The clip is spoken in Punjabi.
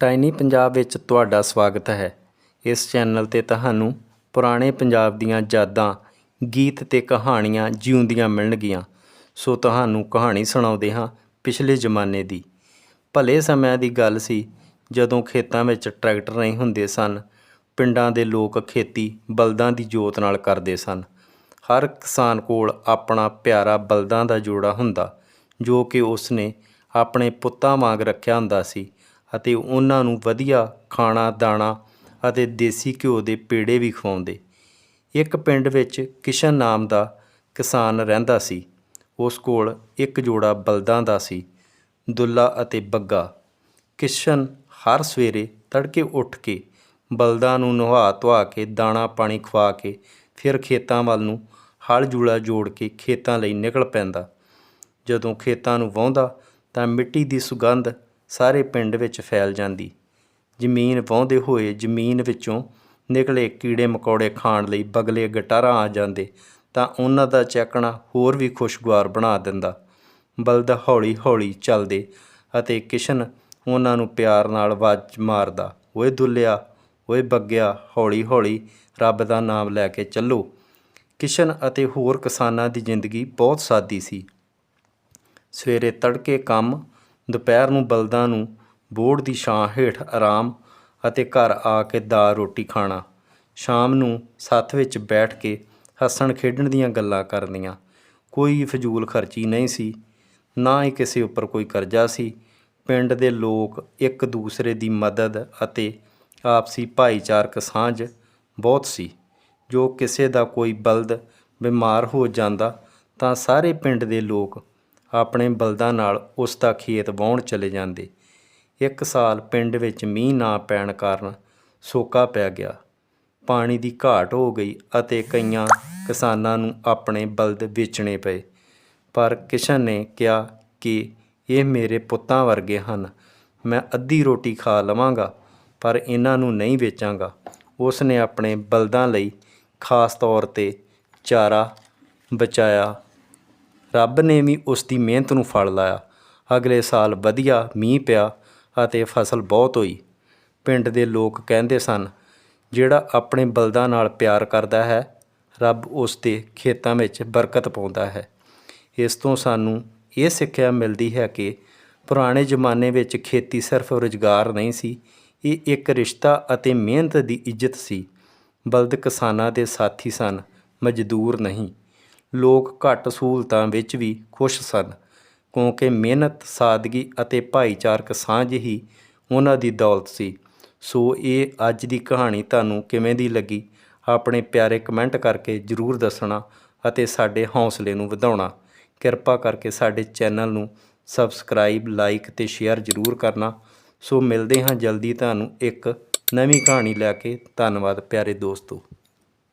ਟਾਈਨੀ ਪੰਜਾਬ ਵਿੱਚ ਤੁਹਾਡਾ ਸਵਾਗਤ ਹੈ। ਇਸ ਚੈਨਲ ਤੇ ਤੁਹਾਨੂੰ ਪੁਰਾਣੇ ਪੰਜਾਬ ਦੀਆਂ ਯਾਦਾਂ, ਗੀਤ ਤੇ ਕਹਾਣੀਆਂ ਜਿਉਂਦੀਆਂ ਮਿਲਣਗੀਆਂ। ਸੋ ਤੁਹਾਨੂੰ ਕਹਾਣੀ ਸੁਣਾਉਂਦੇ ਹਾਂ ਪਿਛਲੇ ਜ਼ਮਾਨੇ ਦੀ। ਭਲੇ ਸਮਿਆਂ ਦੀ ਗੱਲ ਸੀ, ਜਦੋਂ ਖੇਤਾਂ ਵਿੱਚ ਟਰੈਕਟਰ ਨਹੀਂ ਹੁੰਦੇ ਸਨ, ਪਿੰਡਾਂ ਦੇ ਲੋਕ ਖੇਤੀ ਬਲਦਾਂ ਦੀ ਜੋਤ ਨਾਲ ਕਰਦੇ ਸਨ। ਹਰ ਕਿਸਾਨ ਕੋਲ ਆਪਣਾ ਪਿਆਰਾ ਬਲਦਾਂ ਦਾ ਜੋੜਾ ਹੁੰਦਾ, ਜੋ ਕਿ ਉਸਨੇ ਆਪਣੇ ਪੁੱਤਾਂ ਵਾਂਗ ਰੱਖਿਆ ਹੁੰਦਾ ਸੀ। ਅਤੇ ਉਹਨਾਂ ਨੂੰ ਵਧੀਆ ਖਾਣਾ, ਦਾਣਾ ਅਤੇ ਦੇਸੀ ਘਿਓ ਦੇ ਪੇੜੇ ਵੀ ਖਵਾਉਂਦੇ। ਇੱਕ ਪਿੰਡ ਵਿੱਚ ਕਿਸ਼ਨ ਨਾਮ ਦਾ ਕਿਸਾਨ ਰਹਿੰਦਾ ਸੀ। ਉਸ ਕੋਲ ਇੱਕ ਜੋੜਾ ਬਲਦਾਂ ਦਾ ਸੀ, ਦੁੱਲਾ ਅਤੇ ਬੱਗਾ। ਕਿਸ਼ਨ ਹਰ ਸਵੇਰੇ ਤੜਕੇ ਉੱਠ ਕੇ ਬਲਦਾਂ ਨੂੰ ਨਵਾ ਧਵਾ ਕੇ ਦਾਣਾ ਪਾਣੀ ਖਵਾ ਕੇ ਫਿਰ ਖੇਤਾਂ ਵੱਲ ਨੂੰ ਹਲ ਜੂਲਾ ਜੋੜ ਕੇ ਖੇਤਾਂ ਲਈ ਨਿਕਲ ਪੈਂਦਾ। ਜਦੋਂ ਖੇਤਾਂ ਨੂੰ ਵਾਹੁੰਦਾ ਤਾਂ ਮਿੱਟੀ ਦੀ ਸੁਗੰਧ ਸਾਰੇ ਪਿੰਡ ਵਿੱਚ ਫੈਲ ਜਾਂਦੀ। ਜ਼ਮੀਨ ਵਾਹੁੰਦੇ ਹੋਏ ਜ਼ਮੀਨ ਵਿੱਚੋਂ ਨਿਕਲੇ ਕੀੜੇ ਮਕੌੜੇ ਖਾਣ ਲਈ ਬਗਲੇ ਗਟਾਰਾਂ ਆ ਜਾਂਦੇ ਤਾਂ ਉਹਨਾਂ ਦਾ ਚੈੱਕਣਾ ਹੋਰ ਵੀ ਖੁਸ਼ਗਵਾਰ ਬਣਾ ਦਿੰਦਾ। ਬਲਦ ਹੌਲੀ ਹੌਲੀ ਚੱਲਦੇ ਅਤੇ ਕਿਸ਼ਨ ਉਹਨਾਂ ਨੂੰ ਪਿਆਰ ਨਾਲ ਆਵਾਜ਼ ਮਾਰਦਾ, ਓਏ ਦੁੱਲਿਆ, ਓਏ ਬੱਗਿਆ ਹੌਲੀ ਹੌਲੀ ਰੱਬ ਦਾ ਨਾਮ ਲੈ ਕੇ ਚੱਲੋ। ਕਿਸ਼ਨ ਅਤੇ ਹੋਰ ਕਿਸਾਨਾਂ ਦੀ ਜ਼ਿੰਦਗੀ ਬਹੁਤ ਸਾਦੀ ਸੀ। ਸਵੇਰੇ ਤੜਕੇ ਕੰਮ ਦੁਪਹਿਰ ਨੂੰ ਬਲਦਾਂ ਨੂੰ ਬੋੜ ਦੀ ਛਾਂ ਹੇਠ ਆਰਾਮ ਅਤੇ ਘਰ ਆ ਕੇ ਦਾਲ ਰੋਟੀ ਖਾਣਾ। ਸ਼ਾਮ ਨੂੰ ਸੱਥ ਵਿੱਚ ਬੈਠ ਕੇ ਹੱਸਣ ਖੇਡਣ ਦੀਆਂ ਗੱਲਾਂ ਕਰਨੀਆਂ। ਕੋਈ ਫਜ਼ੂਲ ਖਰਚੀ ਨਹੀਂ ਸੀ, ਨਾ ਹੀ ਕਿਸੇ ਉੱਪਰ ਕੋਈ ਕਰਜ਼ਾ ਸੀ। ਪਿੰਡ ਦੇ ਲੋਕ ਇੱਕ ਦੂਸਰੇ ਦੀ ਮਦਦ ਅਤੇ ਆਪਸੀ ਭਾਈਚਾਰਕ ਸਾਂਝ ਬਹੁਤ ਸੀ। ਜੋ ਕਿਸੇ ਦਾ ਕੋਈ ਬਲਦ ਬਿਮਾਰ ਹੋ ਜਾਂਦਾ ਤਾਂ ਸਾਰੇ ਪਿੰਡ ਦੇ ਲੋਕ ਆਪਣੇ ਬਲਦਾਂ ਨਾਲ ਉਸ ਦਾ ਖੇਤ ਵਾਹੁਣ ਚਲੇ ਜਾਂਦੇ। ਇੱਕ ਸਾਲ ਪਿੰਡ ਵਿੱਚ ਮੀਂਹ ਨਾ ਪੈਣ ਕਾਰਨ ਸੋਕਾ ਪੈ ਗਿਆ। ਪਾਣੀ ਦੀ ਘਾਟ ਹੋ ਗਈ ਅਤੇ ਕਈਆਂ ਕਿਸਾਨਾਂ ਨੂੰ ਆਪਣੇ ਬਲਦ ਵੇਚਣੇ ਪਏ। ਪਰ ਕਿਸ਼ਨ ਨੇ ਕਿਹਾ ਕਿ ਇਹ ਮੇਰੇ ਪੁੱਤਾਂ ਵਰਗੇ ਹਨ। ਮੈਂ ਅੱਧੀ ਰੋਟੀ ਖਾ ਲਵਾਂਗਾ, ਪਰ ਇਹਨਾਂ ਨੂੰ ਨਹੀਂ ਵੇਚਾਂਗਾ। ਉਸ ਨੇ ਆਪਣੇ ਬਲਦਾਂ ਲਈ ਖਾਸ ਤੌਰ ਤੇ ਚਾਰਾ ਬਚਾਇਆ। ਰੱਬ ਨੇ ਵੀ ਉਸ ਦੀ ਮਿਹਨਤ ਨੂੰ ਫਲ ਲਾਇਆ। ਅਗਲੇ ਸਾਲ ਵਧੀਆ ਮੀਂਹ ਪਿਆ ਅਤੇ ਫਸਲ ਬਹੁਤ ਹੋਈ। ਪਿੰਡ ਦੇ ਲੋਕ ਕਹਿੰਦੇ ਸਨ, ਜਿਹੜਾ ਆਪਣੇ ਬਲਦਾਂ ਨਾਲ ਪਿਆਰ ਕਰਦਾ ਹੈ, ਰੱਬ ਉਸ ਦੇ ਖੇਤਾਂ ਵਿੱਚ ਬਰਕਤ ਪਾਉਂਦਾ ਹੈ। ਇਸ ਤੋਂ ਸਾਨੂੰ ਇਹ ਸਿੱਖਿਆ ਮਿਲਦੀ ਹੈ ਕਿ ਪੁਰਾਣੇ ਜ਼ਮਾਨੇ ਵਿੱਚ ਖੇਤੀ ਸਿਰਫ ਰੁਜ਼ਗਾਰ ਨਹੀਂ ਸੀ, ਇਹ ਇੱਕ ਰਿਸ਼ਤਾ ਅਤੇ ਮਿਹਨਤ ਦੀ ਇੱਜ਼ਤ ਸੀ। ਬਲਦ ਕਿਸਾਨਾਂ ਦੇ ਸਾਥੀ ਸਨ, ਮਜ਼ਦੂਰ ਨਹੀਂ। ਲੋਕ ਘੱਟ ਸਹੂਲਤਾਂ ਵਿੱਚ ਵੀ ਖੁਸ਼ ਸਨ, ਕਿਉਂਕਿ ਮਿਹਨਤ, ਸਾਦਗੀ ਅਤੇ ਭਾਈਚਾਰਕ ਸਾਂਝ ਹੀ ਉਹਨਾਂ ਦੀ ਦੌਲਤ ਸੀ। ਸੋ ਇਹ ਅੱਜ ਦੀ ਕਹਾਣੀ ਤੁਹਾਨੂੰ ਕਿਵੇਂ ਦੀ ਲੱਗੀ? ਆਪਣੇ ਪਿਆਰੇ ਕਮੈਂਟ ਕਰਕੇ ਜਰੂਰ ਦੱਸਣਾ ਅਤੇ ਸਾਡੇ ਹੌਸਲੇ ਨੂੰ ਵਧਾਉਣਾ। ਕਿਰਪਾ ਕਰਕੇ ਸਾਡੇ ਚੈਨਲ ਨੂੰ ਸਬਸਕ੍ਰਾਈਬ, ਲਾਈਕ ਤੇ ਸ਼ੇਅਰ ਜਰੂਰ ਕਰਨਾ। ਸੋ ਮਿਲਦੇ ਹਾਂ ਜਲਦੀ ਤੁਹਾਨੂੰ ਇੱਕ ਨਵੀਂ ਕਹਾਣੀ ਲੈ ਕੇ। ਧੰਨਵਾਦ ਪਿਆਰੇ ਦੋਸਤੋ।